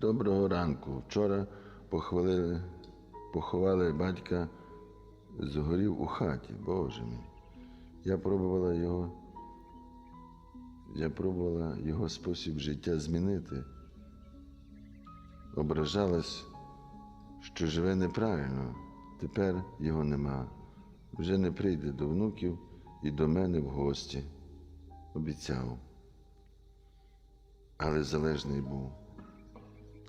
Доброго ранку. Вчора похвалили, поховали батька, згорів у хаті, Боже мій. Я пробувала його, я пробувала його спосіб життя змінити. Ображалась, що живе неправильно. Тепер його нема. Вже не прийде до внуків і до мене в гості. Обіцяв. Але залежний був.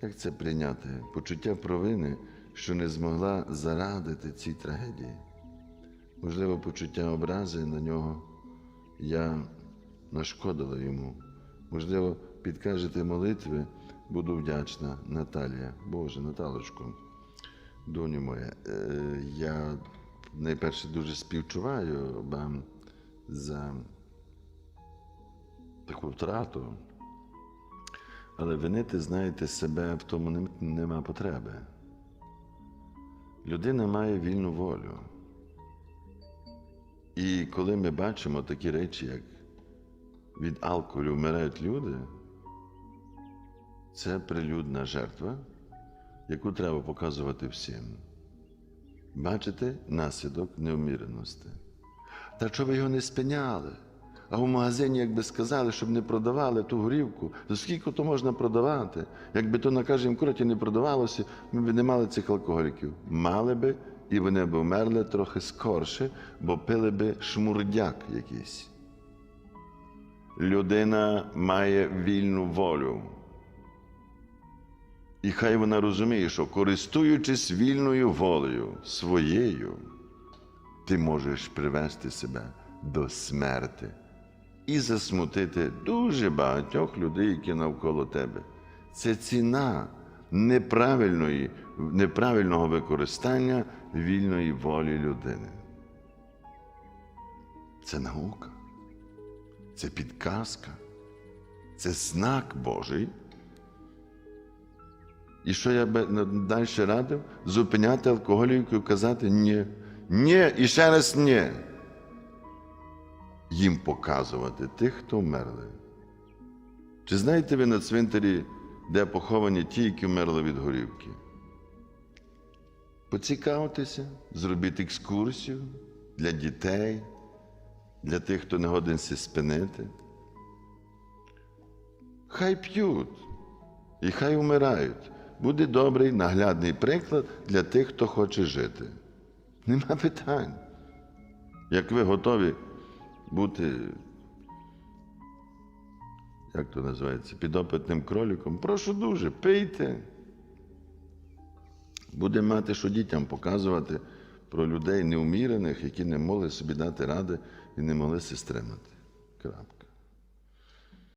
Як це прийняти? Почуття провини, що не змогла зарадити цій трагедії. Можливо, почуття образи на нього я нашкодила йому. Можливо, підкажете молитви, буду вдячна, Наталія. Боже, Наталочко, доню моя, е, я найперше дуже співчуваю вам за таку втрату. Але винити, знаєте, себе в тому нема потреби. Людина має вільну волю. І коли ми бачимо такі речі, як від алкоголю вмирають люди, це прилюдна жертва, яку треба показувати всім. Бачите наслідок неуміреності. Та що ви його не спиняли? А в магазині, якби сказали, щоб не продавали ту горівку, то скільки то можна продавати? Якби то на кожній кроті не продавалося, ми б не мали цих алкоголіків. Мали би, і вони б вмерли трохи скорше, бо пили би шмурдяк якийсь. Людина має вільну волю. І хай вона розуміє, що користуючись вільною волею своєю, ти можеш привести себе до смерти і засмутити дуже багатьох людей, які навколо тебе. Це ціна неправильної, неправильного використання вільної волі людини. Це наука, це підказка, це знак Божий. І що я би далі радив? Зупиняти алкоголіків і казати ні. Ні, і ще раз ні. Їм показувати тих, хто вмерли. Чи знаєте ви на цвинтарі, де поховані ті, які вмерли від горівки? Поцікавтеся, зробіть екскурсію для дітей, для тих, хто не годинся спинити. Хай п'ють і хай вмирають. Буде добрий наглядний приклад для тих, хто хоче жити. Нема питань. Як ви готові бути, як то називається, підопитним кроліком, прошу дуже, пийте. Будемо мати, що дітям показувати про людей неумірених, які не могли собі дати ради і не могли стримати. Крапка.